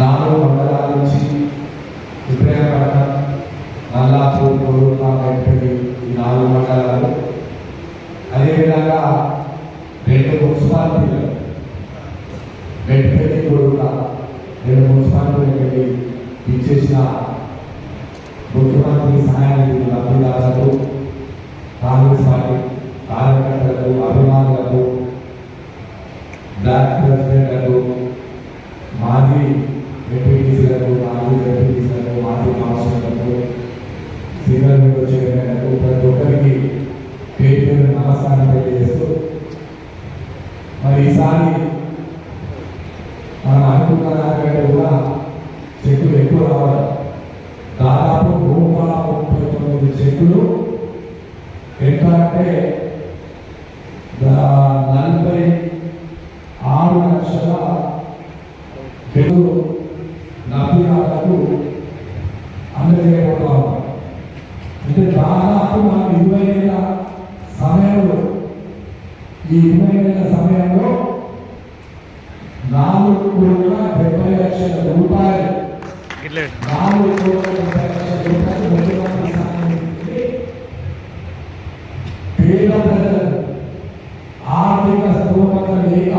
నాలుగు మండలాల నుంచి ఇబ్రాహీంపట్నం నల్లాపూర్ కొడుక వెంకటి ఈ నాలుగు మండలాలు. అదేవిధంగా రెండు మున్సిపాలిటీలు వెంకటి కొడుక రెండు మున్సిపాలిటీలకు వెళ్ళి ఇచ్చేసిన ముఖ్యమంత్రి సహాయానికి లబ్ధిదారులకు కాంగ్రెస్ పార్టీ కార్యకర్తలకు అభిమానులకు బ్లాక్ ప్రెసిడెంట్లకు మాజీ సీనియర్ విండో చైర్మన్లకు ప్రతి ఒక్కరికి పేరు నమస్కారం తెలియజేస్తూ మరి ఈసారి మనం అనుకున్న దానికంటే కూడా చెట్లు ఎక్కువ రావాలి. దాదాపు నూట ముప్పై తొమ్మిది చెట్లు ఎంత అంటే నలభై ఆరు లక్షల తెలుగు లబ్ధిదారులకు అందజేయబోతా అంటే దాదాపు మనం ఇరవై ఏళ్ళ సమయంలో ఈ ఇరవై ఏళ్ళ సమయంలో నాలుగు కోట్ల డెబ్బై లక్షల రూపాయలు నాలుగు కోట్ల డెబ్బై లక్షల రూపాయలు పేద ప్రజలకు ఆర్థిక స్తోమత లేక